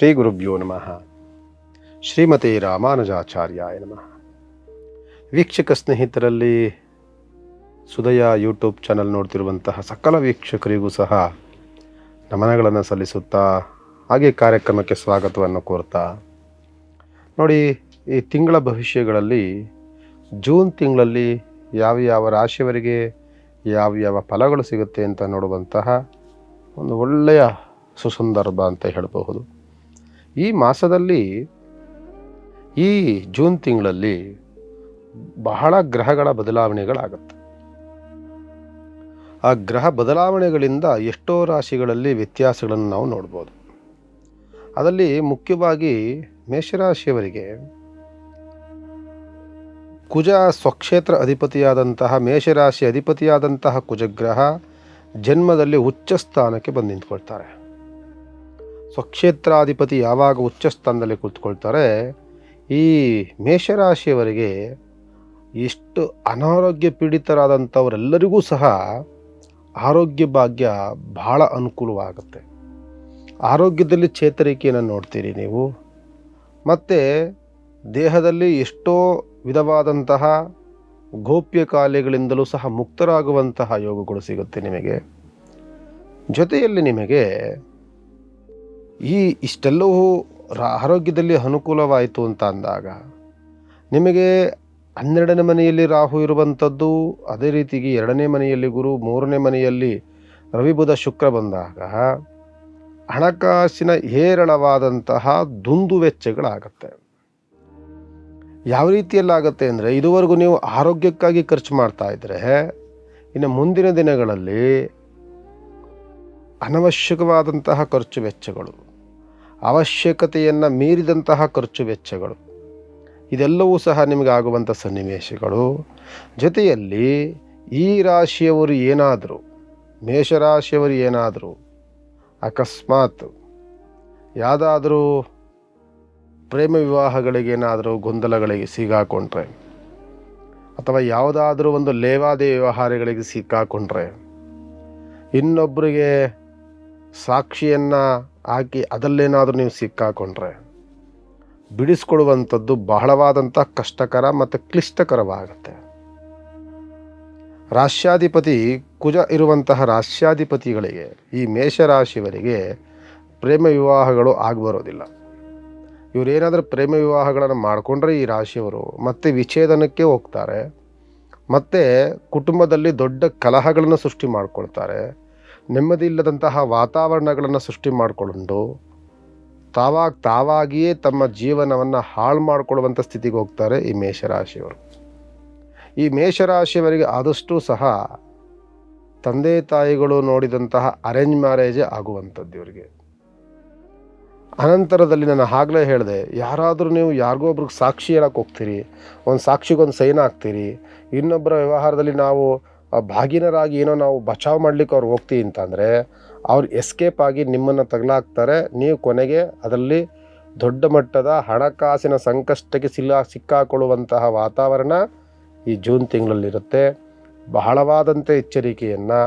ಶ್ರೀ ಗುರುಭ್ಯೋ ನಮಃ. ಶ್ರೀಮತಿ ರಾಮಾನುಜಾಚಾರ್ಯಾಯ ನಮಃ. ವೀಕ್ಷಕ ಸ್ನೇಹಿತರಲ್ಲಿ ಸುದಯ ಯೂಟ್ಯೂಬ್ ಚಾನಲ್ ನೋಡ್ತಿರುವಂತಹ ಸಕಲ ವೀಕ್ಷಕರಿಗೂ ಸಹ ನಮನಗಳನ್ನು ಸಲ್ಲಿಸುತ್ತಾ ಹಾಗೆ ಕಾರ್ಯಕ್ರಮಕ್ಕೆ ಸ್ವಾಗತವನ್ನು ಕೋರ್ತಾ. ನೋಡಿ, ಈ ತಿಂಗಳ ಭವಿಷ್ಯಗಳಲ್ಲಿ ಜೂನ್ ತಿಂಗಳಲ್ಲಿ ಯಾವ ಯಾವ ರಾಶಿಯವರಿಗೆ ಯಾವ ಯಾವ ಫಲಗಳು ಸಿಗುತ್ತೆ ಅಂತ ನೋಡುವಂತಹ ಒಂದು ಒಳ್ಳೆಯ ಸುಸಂದರ್ಭ ಅಂತ ಹೇಳಬಹುದು. ಈ ಮಾಸದಲ್ಲಿ ಈ ಜೂನ್ ತಿಂಗಳಲ್ಲಿ ಬಹಳ ಗ್ರಹಗಳ ಬದಲಾವಣೆಗಳಾಗತ್ತೆ. ಆ ಗ್ರಹ ಬದಲಾವಣೆಗಳಿಂದ ಎಷ್ಟೋ ರಾಶಿಗಳಲ್ಲಿ ವ್ಯತ್ಯಾಸಗಳನ್ನು ನಾವು ನೋಡ್ಬೋದು. ಅದರಲ್ಲಿ ಮುಖ್ಯವಾಗಿ ಮೇಷರಾಶಿಯವರಿಗೆ ಕುಜ ಸ್ವಕ್ಷೇತ್ರ ಅಧಿಪತಿಯಾದಂತಹ, ಮೇಷರಾಶಿ ಅಧಿಪತಿಯಾದಂತಹ ಕುಜಗ್ರಹ ಜನ್ಮದಲ್ಲಿ ಉಚ್ಚ ಸ್ಥಾನಕ್ಕೆ ಬಂದು ನಿಂತ್ಕೊಳ್ತಾರೆ. ಸ್ವಕ್ಷೇತ್ರಾಧಿಪತಿ ಯಾವಾಗ ಉಚ್ಚ ಸ್ಥಾನದಲ್ಲಿ ಕೂತ್ಕೊಳ್ತಾರೆ, ಈ ಮೇಷರಾಶಿಯವರಿಗೆ ಎಷ್ಟು ಅನಾರೋಗ್ಯ ಪೀಡಿತರಾದಂಥವರೆಲ್ಲರಿಗೂ ಸಹ ಆರೋಗ್ಯ ಭಾಗ್ಯ ಬಹಳ ಅನುಕೂಲವಾಗುತ್ತೆ. ಆರೋಗ್ಯದಲ್ಲಿ ಚೇತರಿಕೆಯನ್ನು ನೋಡ್ತೀರಿ ನೀವು. ಮತ್ತು ದೇಹದಲ್ಲಿ ಎಷ್ಟೋ ವಿಧವಾದಂತಹ ಗೋಪ್ಯ ಕಾಯಿಲೆಗಳಿಂದಲೂ ಸಹ ಮುಕ್ತರಾಗುವಂತಹ ಯೋಗಗಳು ಸಿಗುತ್ತೆ ನಿಮಗೆ. ಜೊತೆಯಲ್ಲಿ ನಿಮಗೆ ಈ ಇಷ್ಟೆಲ್ಲವೂ ಆರೋಗ್ಯದಲ್ಲಿ ಅನುಕೂಲವಾಯಿತು ಅಂತ ಅಂದಾಗ ನಿಮಗೆ ಹನ್ನೆರಡನೇ ಮನೆಯಲ್ಲಿ ರಾಹು ಇರುವಂಥದ್ದು, ಅದೇ ರೀತಿಗೆ ಎರಡನೇ ಮನೆಯಲ್ಲಿ ಗುರು, ಮೂರನೇ ಮನೆಯಲ್ಲಿ ರವಿ ಬುಧ ಶುಕ್ರ ಬಂದಾಗ ಹಣಕಾಸಿನ ಹೇರಳವಾದಂತಹ ದುಂದು ವೆಚ್ಚಗಳಾಗತ್ತೆ. ಯಾವ ರೀತಿಯಲ್ಲಾಗತ್ತೆ ಅಂದರೆ, ಇದುವರೆಗೂ ನೀವು ಆರೋಗ್ಯಕ್ಕಾಗಿ ಖರ್ಚು ಮಾಡ್ತಾ ಇದ್ದರೆ ಇನ್ನು ಮುಂದಿನ ದಿನಗಳಲ್ಲಿ ಅನವಶ್ಯಕವಾದಂತಹ ಖರ್ಚು ವೆಚ್ಚಗಳು. ಅವಶ್ಯಕತೆಯನ್ನು ಮೀರಿದಂತಹ ಖರ್ಚು ವೆಚ್ಚಗಳು. ಇದೆಲ್ಲವೂ ಸಹ ನಿಮಗೆ ಆಗುವಂಥ ಸನ್ನಿವೇಶಗಳು. ಜೊತೆಯಲ್ಲಿ ಈ ರಾಶಿಯವರು ಏನಾದರೂ, ಮೇಷರಾಶಿಯವರು ಏನಾದರೂ, ಅಕಸ್ಮಾತ್ ಯಾವುದಾದರೂ ಪ್ರೇಮ ವಿವಾಹಗಳಿಗೇನಾದರೂ ಗೊಂದಲಗಳಿಗೆ ಸಿಗಾಕೊಂಡ್ರೆ, ಅಥವಾ ಯಾವುದಾದ್ರೂ ಒಂದು ಲೇವಾದೇ ವ್ಯವಹಾರಗಳಿಗೆ ಸಿಕ್ಕಾಕೊಂಡ್ರೆ ಇನ್ನೊಬ್ಬರಿಗೆ ಸಾಕ್ಷಿಯನ್ನು ಹಾಕಿ ಅದಲ್ಲೇನಾದರೂ ನೀವು ಸಿಕ್ಕಾಕೊಂಡ್ರೆ ಬಿಡಿಸ್ಕೊಡುವಂಥದ್ದು ಬಹಳವಾದಂಥ ಕಷ್ಟಕರ ಮತ್ತು ಕ್ಲಿಷ್ಟಕರವಾಗುತ್ತೆ. ರಾಶ್ಯಾಧಿಪತಿ ಕುಜ ಇರುವಂತಹ ರಾಶ್ಯಾಧಿಪತಿಗಳಿಗೆ ಈ ಮೇಷರಾಶಿಯವರಿಗೆ ಪ್ರೇಮ ವಿವಾಹಗಳು ಆಗಬರೋದಿಲ್ಲ ಇವರೇನಾದರೂ ಪ್ರೇಮ ವಿವಾಹಗಳನ್ನು ಮಾಡಿಕೊಂಡ್ರೆ ಈ ರಾಶಿಯವರು ಮತ್ತೆ ವಿಚ್ಛೇದನಕ್ಕೆ ಹೋಗ್ತಾರೆ, ಮತ್ತು ಕುಟುಂಬದಲ್ಲಿ ದೊಡ್ಡ ಕಲಹಗಳನ್ನು ಸೃಷ್ಟಿ ಮಾಡಿಕೊಳ್ತಾರೆ ನೆಮ್ಮದಿ ಇಲ್ಲದಂತಹ ವಾತಾವರಣಗಳನ್ನು ಸೃಷ್ಟಿ ಮಾಡಿಕೊಂಡು ತಾವಾಗ ತಾವಾಗಿಯೇ ತಮ್ಮ ಜೀವನವನ್ನು ಹಾಳು ಮಾಡಿಕೊಳ್ಳುವಂಥ ಸ್ಥಿತಿಗೆ ಹೋಗ್ತಾರೆ ಈ ಮೇಷರಾಶಿಯವರು. ಈ ಮೇಷರಾಶಿಯವರಿಗೆ ಆದಷ್ಟು ಸಹ ತಂದೆ ತಾಯಿಗಳು ನೋಡಿದಂತಹ ಅರೇಂಜ್ ಮ್ಯಾರೇಜೇ ಆಗುವಂಥದ್ದು ಇವರಿಗೆ. ಅನಂತರದಲ್ಲಿ ನಾನು ಆಗಲೇ ಹೇಳಿದೆ, ಯಾರಾದರೂ ನೀವು ಯಾರಿಗೋ ಒಬ್ರಿಗೆ ಸಾಕ್ಷಿ ಹೇಳಕ್ಕೆ ಹೋಗ್ತೀರಿ, ಒಂದು ಸಾಕ್ಷಿಗೊಂದು ಸೈನ್ ಹಾಕ್ತೀರಿ, ಇನ್ನೊಬ್ಬರ ವ್ಯವಹಾರದಲ್ಲಿ ನಾವು ಭಾಗಿನರಾಗಿ ಏನೋ ನಾವು ಬಚಾವ್ ಮಾಡ್ಲಿಕ್ಕೆ ಅವ್ರು ಹೋಗ್ತೀವಿ ಅಂತಂದರೆ ಅವ್ರು ಎಸ್ಕೇಪ್ ಆಗಿ ನಿಮ್ಮನ್ನು ತಗಲಾಕ್ತಾರೆ. ನೀವು ಕೊನೆಗೆ ಅದರಲ್ಲಿ ದೊಡ್ಡ ಮಟ್ಟದ ಹಣಕಾಸಿನ ಸಂಕಷ್ಟಕ್ಕೆ ಸಿಲ್ಲ ಸಿಕ್ಕಾಕೊಳ್ಳುವಂತಹ ವಾತಾವರಣ ಈ ಜೂನ್ ತಿಂಗಳಲ್ಲಿರುತ್ತೆ. ಬಹಳವಾದಂಥ ಎಚ್ಚರಿಕೆಯನ್ನು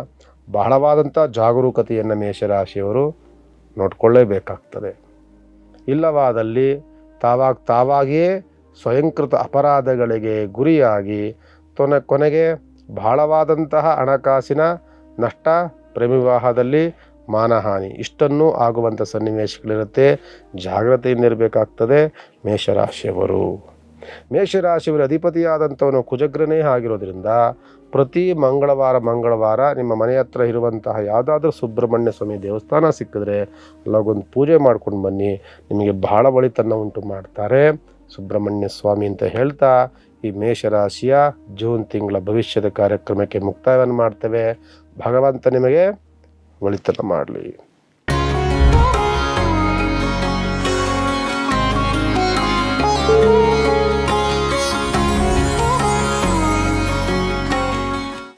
ಬಹಳವಾದಂಥ ಜಾಗರೂಕತೆಯನ್ನು ಮೇಷರಾಶಿಯವರು ನೋಡಿಕೊಳ್ಳೇಬೇಕಾಗ್ತದೆ. ಇಲ್ಲವಾದಲ್ಲಿ ತಾವಾಗ ತಾವಾಗಿಯೇ ಸ್ವಯಂಕೃತ ಅಪರಾಧಗಳಿಗೆ ಗುರಿಯಾಗಿ ತೊನೆ ಕೊನೆಗೆ ಬಹಳವಾದಂತಹ ಹಣಕಾಸಿನ ನಷ್ಟ ಪ್ರೇಮಿವಾಹದಲ್ಲಿ ಮಾನಹಾನಿ. ಇಷ್ಟನ್ನೂ ಆಗುವಂಥ ಸನ್ನಿವೇಶಗಳಿರುತ್ತೆ. ಜಾಗ್ರತೆಯಿಂದ ಇರಬೇಕಾಗ್ತದೆ ಮೇಷರಾಶಿಯವರು. ಮೇಷರಾಶಿಯವರ ಅಧಿಪತಿಯಾದಂಥವನು ಕುಜಗ್ರನೇ ಆಗಿರೋದ್ರಿಂದ ಪ್ರತಿ ಮಂಗಳವಾರ ಮಂಗಳವಾರ ನಿಮ್ಮ ಮನೆ ಹತ್ರ ಇರುವಂತಹ ಯಾವುದಾದ್ರೂ ಸುಬ್ರಹ್ಮಣ್ಯ ಸ್ವಾಮಿ ದೇವಸ್ಥಾನ ಸಿಕ್ಕಿದ್ರೆ ಅಲ್ಲೊಂದು ಪೂಜೆ ಮಾಡ್ಕೊಂಡು ಬನ್ನಿ. ನಿಮಗೆ ಬಹಳ ಒಳಿತನ್ನು ಉಂಟು ಮಾಡ್ತಾರೆ. ಸುಬ್ರಹ್ಮಣ್ಯ ಸ್ವಾಮಿ ಅಂತ ಹೇಳ್ತಾ ಈ ಮೇಷರಾಶಿಯ ಜೂನ್ ತಿಂಗಳ ಭವಿಷ್ಯದ ಕಾರ್ಯಕ್ರಮಕ್ಕೆ ಮುಕ್ತಾಯವನ್ನು ಮಾಡ್ತೇವೆ. ಭಗವಂತ ನಿಮಗೆ ಒಳಿತನ ಮಾಡಲಿ.